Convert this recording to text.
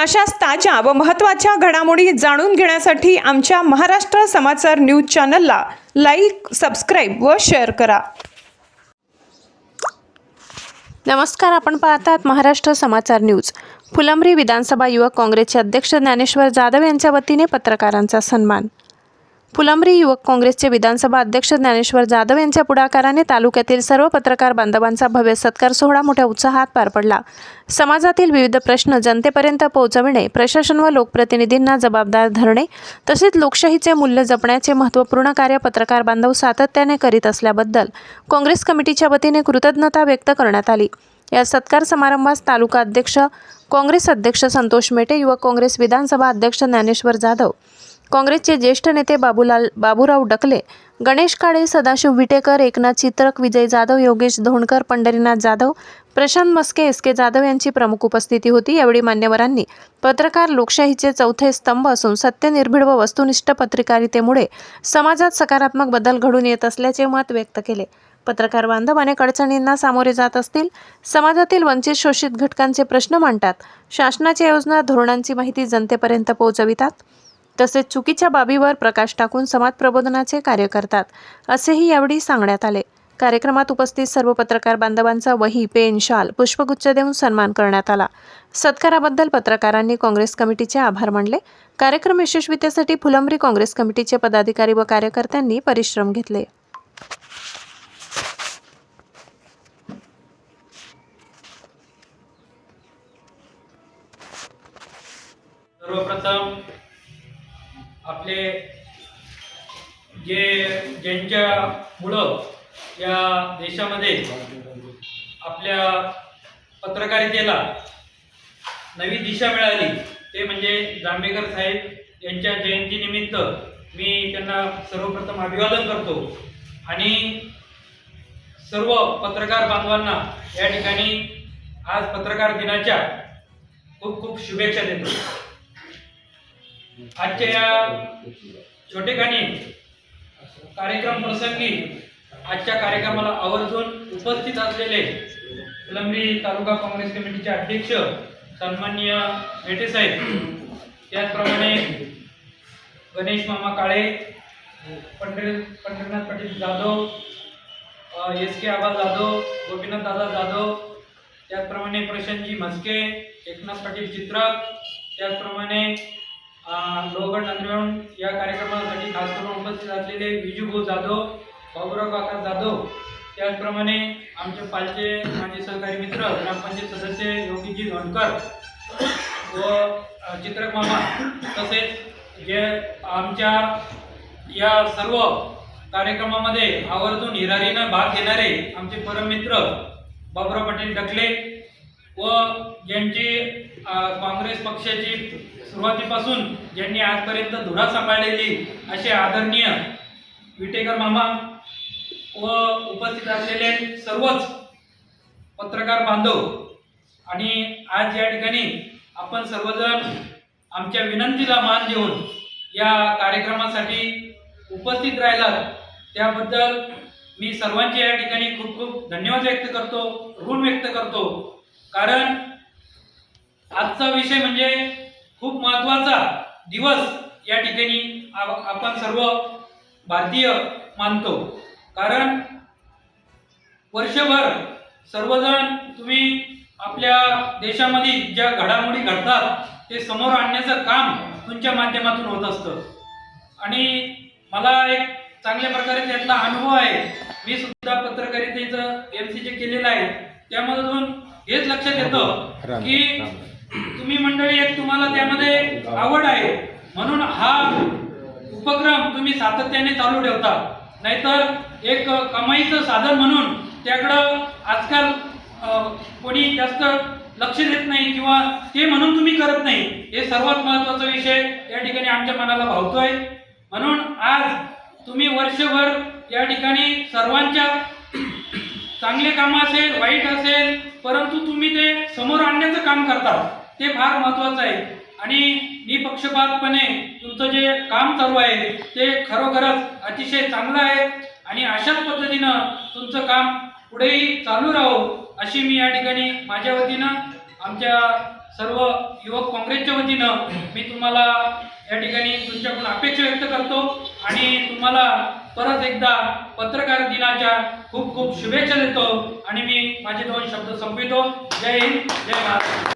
अशाच ताज्या व महत्त्वाच्या घडामोडी जाणून घेण्यासाठी आमच्या महाराष्ट्र समाचार न्यूज चॅनलला लाईक सबस्क्राईब व शेअर करा. नमस्कार आपण पाहतात महाराष्ट्र समाचार न्यूज. फुलंब्री विधानसभा युवक काँग्रेसचे अध्यक्ष ज्ञानेश्वर जाधव यांच्या वतीने पत्रकारांचा सन्मान. फुलंब्री युवक काँग्रेसचे विधानसभा अध्यक्ष ज्ञानेश्वर जाधव यांच्या पुढाकाराने तालुक्यातील सर्व पत्रकार बांधवांचा भव्य सत्कार सोहळा मोठ्या उत्साहात पार पडला. समाजातील विविध प्रश्न जनतेपर्यंत पोहोचविणे प्रशासन व लोकप्रतिनिधींना जबाबदार धरणे तसेच लोकशाहीचे मूल्य जपण्याचे महत्त्वपूर्ण कार्य पत्रकार बांधव सातत्याने करीत असल्याबद्दल काँग्रेस कमिटीच्या वतीने कृतज्ञता व्यक्त करण्यात आली. या सत्कार समारंभास तालुका अध्यक्ष काँग्रेस अध्यक्ष संतोष मेटे युवक काँग्रेस विधानसभा अध्यक्ष ज्ञानेश्वर जाधव काँग्रेसचे ज्येष्ठ नेते बाबूलाल बाबूराव डकले गणेश काळे सदाशिव विटेकर एकनाथ चित्रक विजय जाधव योगेश धोंडकर पंढरीनाथ जाधव प्रशांत मस्के एस के जाधव यांची प्रमुख उपस्थिती होती. यावेळी मान्यवरांनी पत्रकार लोकशाहीचे चौथे स्तंभ असून सत्यनिर्भीड व वस्तुनिष्ठ पत्रकारितेमुळे समाजात सकारात्मक बदल घडून येत असल्याचे मत व्यक्त केले. पत्रकार बांधव अनेक अडचणींना सामोरे जात असतील समाजातील वंचित शोषित घटकांचे प्रश्न मांडतात शासनाच्या योजना धोरणांची माहिती जनतेपर्यंत पोहोचवितात. तसेच चुकीच्या बाबीवर प्रकाश टाकून समाज प्रबोधनाचे कार्य करतात असेही यावेळी सांगण्यात आले. कार्यक्रमात उपस्थित सर्व पत्रकार बांधवांचा वही पेन शाल पुष्पगुच्छ देऊन सन्मान करण्यात आला. सत्काराबद्दल पत्रकारांनी काँग्रेस कमिटीचे आभार मानले. कार्यक्रम यशस्वीतेसाठी फुलंब्री काँग्रेस कमिटीचे पदाधिकारी व कार्यकर्त्यांनी परिश्रम घेतले. सर्वप्रथम आपले जे ज्यांच्या मुलं या देशामध्ये आपल्या पत्रकारितेला नवी दिशा मिळाली ते म्हणजे जांभेकर साहेब यांच्या जयंतीनिमित्त मी त्यांना सर्वप्रथम अभिवादन करतो. आणि सर्व पत्रकार बांधवांना या ठिकाणी आज पत्रकार दिनाच्या खूप खूप शुभेच्छा देतो. आजच्या या छोटेखानी कार्यक्रम प्रसंगी आजच्या कार्यक्रमाला आवर्जून उपस्थित असलेले फुलंब्री तालुका काँग्रेस कमिटीचे अध्यक्ष सन्माननीय मेटे साहेब त्याचप्रमाणे गणेश मामा काळे पंढरी पंढरीनाथ पाटील जाधव एस के आबा जाधव गोपीनाथ दादा जाधव त्याचप्रमाणे प्रशांतजी म्हस्के एकनाथ पाटील चित्रक त्याचप्रमाणे लोहगड नांदवण या कार्यक्रमासाठी खास करून उपस्थित असलेले विजूभाऊ जाधव बाबुराव काका जाधव त्याचप्रमाणे आमचे पालचे माझे सहकारी मित्र ग्रामपंचायत सदस्य योगीजी धोंडकर व चित्रक मामा तसेच जे आमच्या या सर्व कार्यक्रमामध्ये आवर्जून हिरारीनं भाग घेणारे आमचे परममित्र बाबुराव पाटील डकले व ज्यांची काँग्रेस पक्षाची सुरुवातीपासून ज्यांनी आजपर्यंत धुरा सांभाळलेली असे आदरणीय विटेकर मामा व उपस्थित असलेले सर्वच पत्रकार बांधव आणि आज या ठिकाणी आपण सर्वजण आमच्या विनंतीला मान देऊन या कार्यक्रमासाठी उपस्थित राहिलात. त्याबद्दल मी सर्वांचे या ठिकाणी खूप खूप धन्यवाद व्यक्त करतो ऋण व्यक्त करतो. कारण आजचा विषय म्हणजे खूप महत्त्वाचा दिवस या ठिकाणी आपण सर्व भारतीय मानतो. कारण वर्षभर सर्वजण तुम्ही आपल्या देशामध्ये ज्या घडामोडी घडतात ते समोर आणण्याचं काम तुमच्या माध्यमातून होत असतं. आणि मला एक चांगल्या प्रकारे त्यातला अनुभव आहे. मी सुद्धा पत्रकारितेचं एम सी जे केलेलं आहे. त्यामधून हेच लक्षात येतं की मंडळी त्यामध्ये आवड आहे. म्हणून हा उपक्रम तुम्ही सातत्याने चालू ठेवता. नाहीतर एक कमाईचं साधन म्हणून त्याकडं आजकाल कोणी जास्त लक्ष देत नाही किंवा ते म्हणून तुम्ही करत नाही. हे सर्वात महत्त्वाचा विषय या ठिकाणी आमच्या मनाला भावतोय. म्हणून आज तुम्ही वर्षभर या ठिकाणी सर्वांच्या चांगले काम असेल वाईट असेल परंतु तुम्ही ते समोर आणण्याचं काम करता. ते फार महत्त्वाचं आहे. आणि निपक्षपातपणे तुमचं जे काम चालू आहे ते खरोखरच अतिशय चांगलं आहे आणि अशाच पद्धतीनं तुमचं काम पुढेही चालू राहो अशी मी या ठिकाणी माझ्या वतीनं आमच्या सर्व युवक काँग्रेसच्या वतीनं मी तुम्हाला या ठिकाणी तुमच्याकडून अपेक्षा व्यक्त करतो आणि तुम्हाला परत एकदा पत्रकार दिनाच्या खूप खूप शुभेच्छा देतो आणि मी माझे दोन शब्द संपवितो. जय हिंद जय महाराष्ट्र